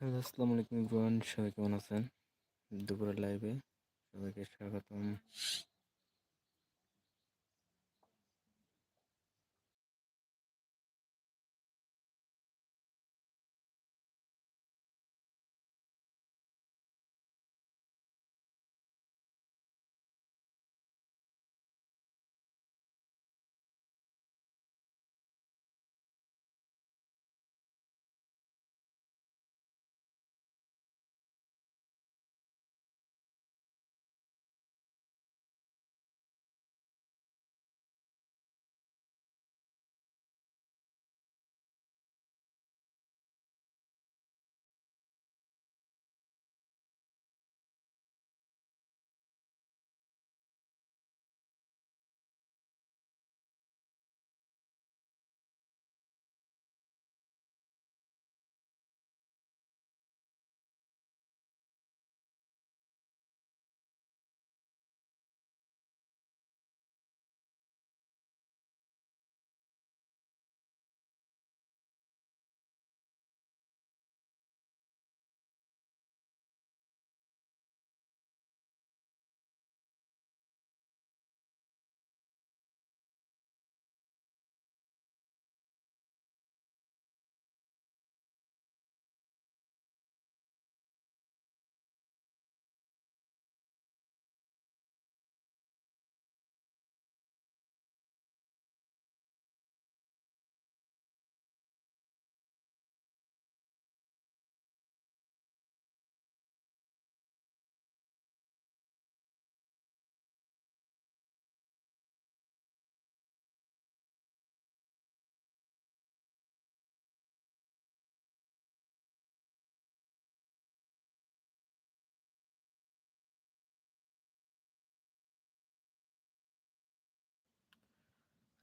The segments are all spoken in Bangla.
হ্যালো আসসালামু আলাইকুম ইব্রান সবাই কেমন আছেন? দুপুরের লাইভে সবাইকে স্বাগতম।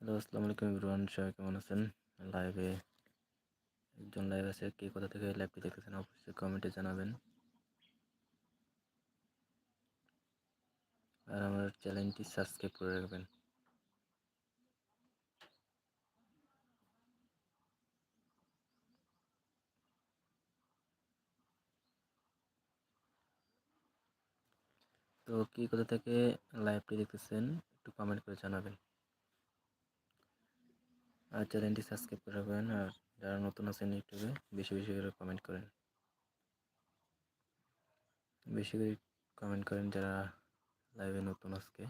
হ্যালো আসসালামু আলাইকুম ইব্রান সবাই কেমন আছেন? লাইভে একজন লাইভ আছে, কে কোথা থেকে লাইভটি দেখতেছেন অবশ্যই কমেন্টে জানাবেন। আর আমার চ্যানেলটি সাবস্ক্রাইব করে রাখবেন। তো কি কোথা থেকে লাইভটি দেখতেছেন একটু কমেন্ট করে জানাবেন। আর চ্যানেলটি সাবস্ক্রাইব করে রাখবেন, আর যারা নতুন আছেন ইউটিউবে, বেশি বেশি করে কমেন্ট করেন। বেশি করে কমেন্ট করেন যারা লাইভে নতুন আজকে।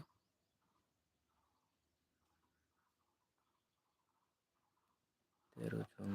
তেরো জন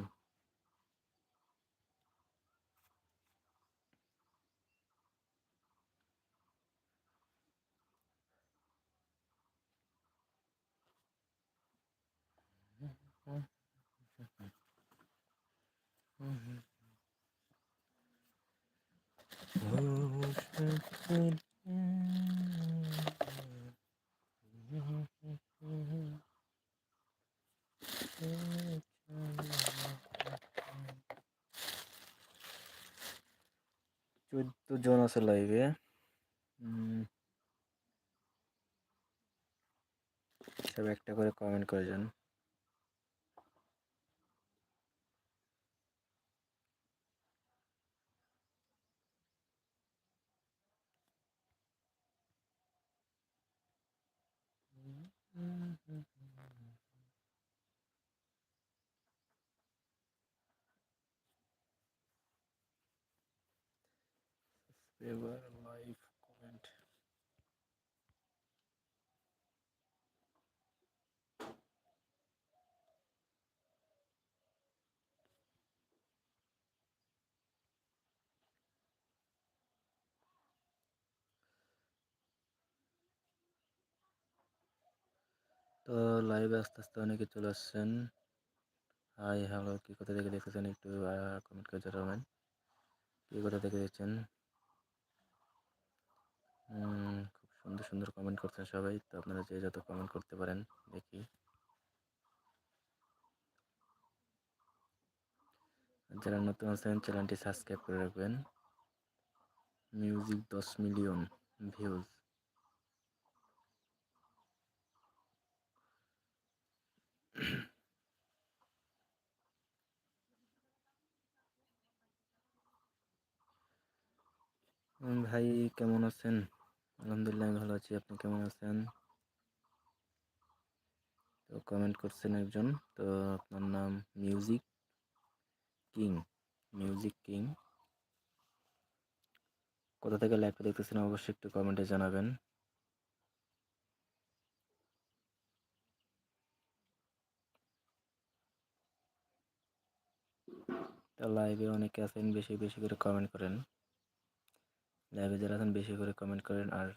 চোদ্দ জন আছে লাইভে সব একটা করে কমেন্ট করে যান subscriber লাইভ কমেন্ট তো লাইভে আস্তে আস্তে অনেকে চলে আসছেন। হাই হ্যালো কী কোথা থেকে দেখতেছেন একটু কমেন্ট করে জানাবেন কী কোথা থেকে দেখছেন? খুব সুন্দর সুন্দর কমেন্ট করছেন সবাই। তো আপনারা যে যত কমেন্ট করতে পারেন, দেখি। যারা নতুন আছেন চ্যানেলটি সাবস্ক্রাইব করে রাখবেন। মিউজিক দশ মিলিয়ন ভিউজ ভাই, কেমন আছেন? আলহামদুলিল্লাহ, আমি ভালো আছি। আপনি কেমন আছেন? তো কমেন্ট করছেন একজন। তো আপনার নাম মিউজিক কিং মিউজিক কিং কোথা থেকে লাইভটা দেখতেছেন অবশ্যই একটু কমেন্টে জানাবেন। তো লাইভে অনেকে আছেন, বেশি বেশি করে কমেন্ট করেন। লাইভে যারা আছেন, বেশি করে কমেন্ট করেন আর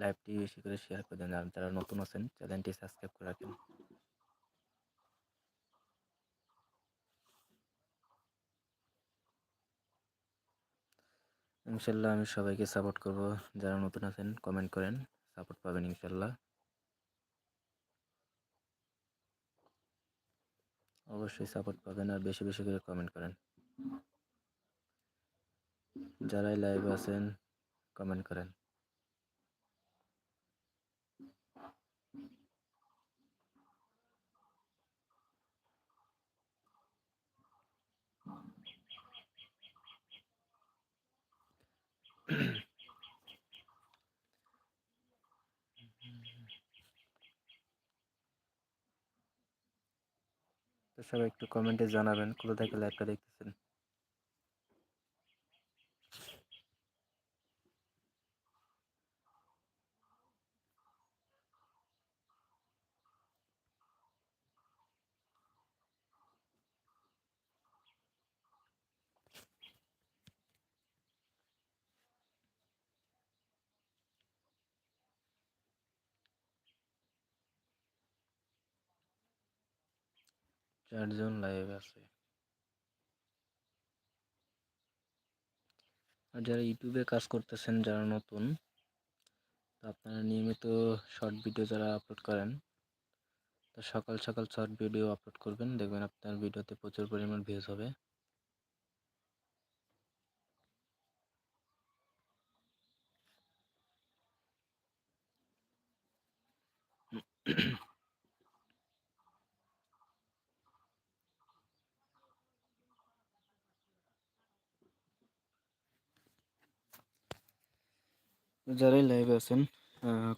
লাইভটি বেশি করে শেয়ার করে দেন আর যারা নতুন আছেন চ্যানেলটি সাবস্ক্রাইব করে রাখেন। ইনশাল্লাহ আমি সবাইকে সাপোর্ট করব, যারা নতুন আছেন কমেন্ট করেন সাপোর্ট পাবেন ইনশাল্লাহ। অবশ্যই সাপোর্ট পাবেন আর বেশি বেশি করে কমেন্ট করেন। যারাই লাইভে আছেন কমেন্ট করেন। সবাই একটু কমেন্টে জানাবেন কোথা থেকে লাইভটা দেখতেছেন। চারজন লাইভে আছে। আর যারা ইউটিউবে কাজ করতেছেন, যারা নতুন আপনারা নিয়মিত শর্ট ভিডিও যারা আপলোড করেন, তো সকাল সকাল শর্ট ভিডিও আপলোড করবেন। দেখবেন আপনার ভিডিওতে প্রচুর পরিমাণ ভিউজ হবে। যারাই লাইভে আছেন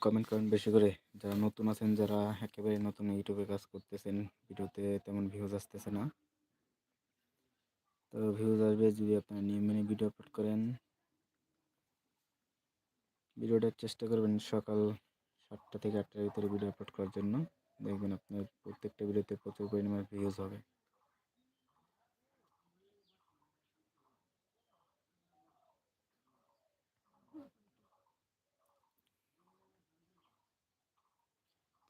কমেন্ট করেন বেশি করে। যারা নতুন আছেন, যারা একেবারে নতুন ইউটিউবে কাজ করতেছেন, ভিডিওতে তেমন ভিউজ আসতেছে না। তো ভিউজ আসবে যদি আপনারা নিয়ম মেনে ভিডিও আপলোড করেন ভিডিওটার চেষ্টা করবেন সকাল সাতটা থেকে আটটার ভিতরে ভিডিও আপলোড করার জন্য। দেখবেন আপনার প্রত্যেকটা ভিডিওতে প্রচুর পরিমাণে ভিউজ হবে।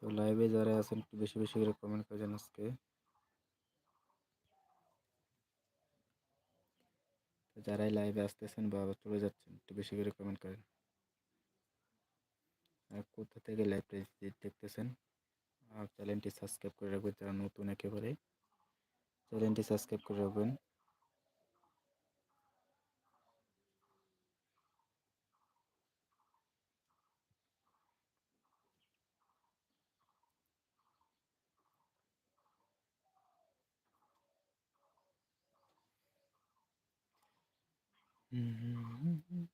তো লাইভে যারা আছেন, একটু বেশি বেশি করে কমেন্ট করেন আজকে। যারাই লাইভে আসতেছেন বা চলে যাচ্ছেন, একটু বেশি করে কমেন্ট করেন। আর কোথা থেকে লাইভটা দেখতেছেন? আর চ্যানেলটি সাবস্ক্রাইব করে রাখবেন যারা নতুন একেবারে। চ্যানেলটি সাবস্ক্রাইব করে রাখবেন। 嗯嗯嗯嗯。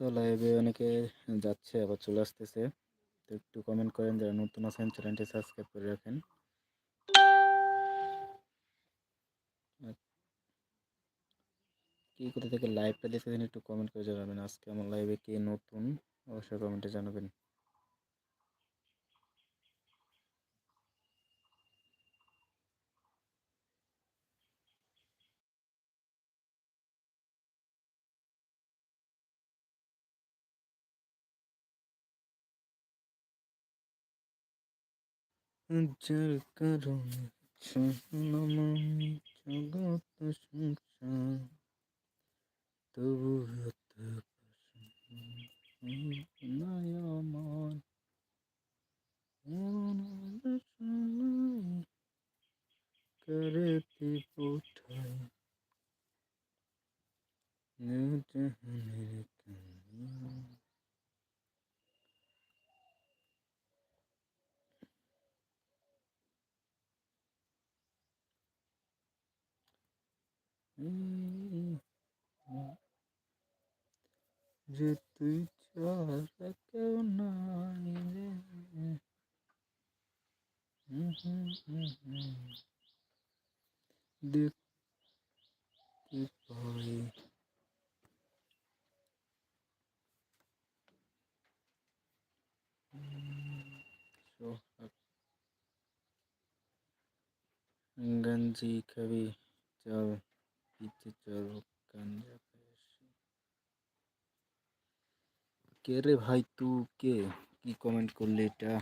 তো লাইভে অনেকে যাচ্ছে, আবার চলে আসতেছে। তো একটু কমেন্ট করেন যারা নতুন আছেন চ্যানেলটি সাবস্ক্রাইব করে রাখেন। কি কোথা থেকে লাইভটা দেখতেছেন একটু কমেন্ট করে জানাবেন, আজকে আমার লাইভে কে নতুন? অবশ্যই কমেন্টে জানাবেন। যার কারণে ছলনাময় জগৎ সংসার তবু এত নাই আমার দেখতে গঞ্জি খাবি চল পিতে চল, গাঞ্জা কে রে ভাই তু কে? কি কমেন্ট করলি এটা?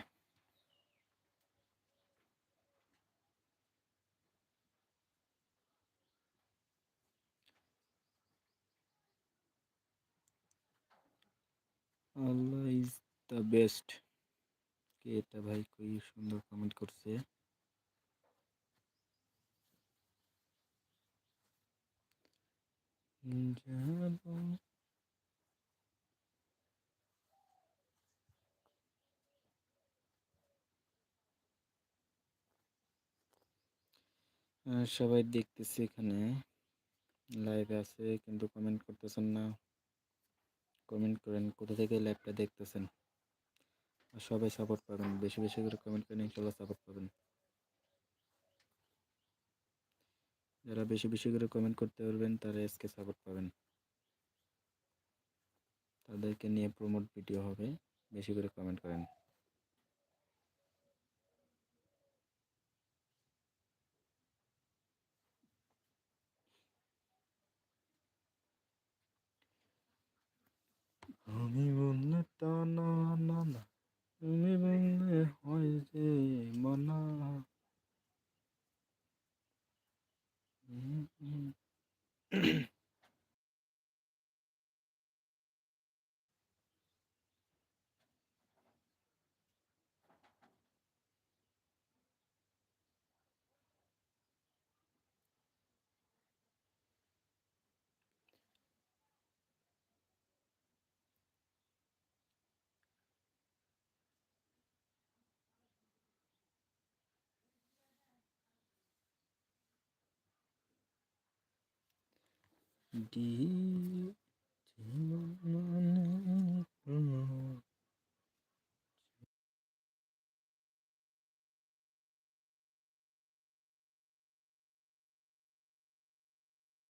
আল্লাহ ইজ দ্য বেস্ট কে এটা ভাই খুবই সুন্দর কমেন্ট করছে? যাব। সবাই দেখতেছি এখানে। লাইভে আছে, কিন্তু কমেন্ট করতেছেন না। কমেন্ট করেন, কোথা থেকে লাইভটা দেখতেছেন? আর সবাই সাপোর্ট পাবেন, বেশি বেশি করে কমেন্ট করেন, ইনশাল্লাহ সাপোর্ট পাবেন। যারা বেশি বেশি করে কমেন্ট করতে পারবেন, তারা এসকে সাপোর্ট পাবেন। তাদেরকে নিয়ে প্রমোট ভিডিও হবে, বেশি করে কমেন্ট করেন। আমি বললে তা না না না তুমি বললে 你滴